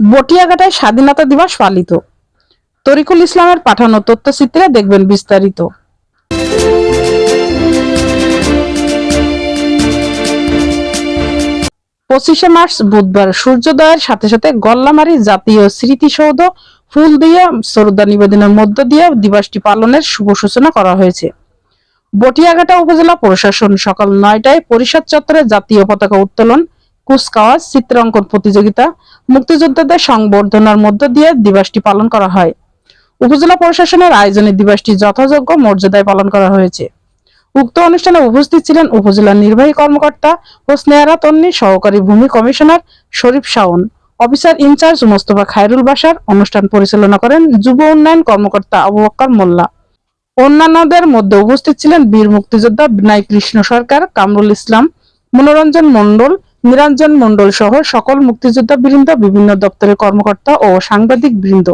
বটিয়াঘাটায় স্বাধীনতা দিবস পালিত। তরিকুল ইসলামের পাঠানো তথ্যচিত্রে দেখবেন বিস্তারিত। পঁচিশে মার্চ বুধবার সূর্যোদয়ের সাথে সাথে গল্লামারি জাতীয় স্মৃতিসৌধ ফুল দিয়ে শ্রদ্ধা নিবেদনের মধ্য দিয়ে দিবসটি পালনের শুভ সূচনা করা হয়েছে। বটিয়াঘাটা উপজেলা প্রশাসন সকাল নয়টায় পরিষদ চত্বরে জাতীয় পতাকা উত্তোলন কুচকাওয়াজ, চিত্রাঙ্কন প্রতিযোগিতা, মুক্তিযোদ্ধাদের সংবর্ধনার মধ্য দিয়ে দিবসটি পালন করা হয়। উপজেলা প্রশাসনের আয়োজনে দিবসটি যথাযোগ্য মর্যাদায় পালন করা হয়েছে। উক্ত অনুষ্ঠানে উপস্থিত ছিলেন উপজেলা নির্বাহী কর্মকর্তা ও স্নেহারা তন্নি, সহকারী ভূমি commissioner Sharif Shaon, officer in charge Mostafa Khairul Basar অনুষ্ঠান পরিচালনা করেন যুব উন্নয়ন কর্মকর্তা আবু বক্কর মোল্লা। অন্যান্যদের মধ্যে উপস্থিত ছিলেন বীর মুক্তিযোদ্ধা বিনয় কৃষ্ণ সরকার, কামরুল ইসলাম, মনোরঞ্জন মণ্ডল নিরঞ্জন মন্ডল সহ সকল মুক্তিযোদ্ধা বৃন্দ বিভিন্ন দপ্তরের কর্মকর্তা ও সাংবাদিক বৃন্দ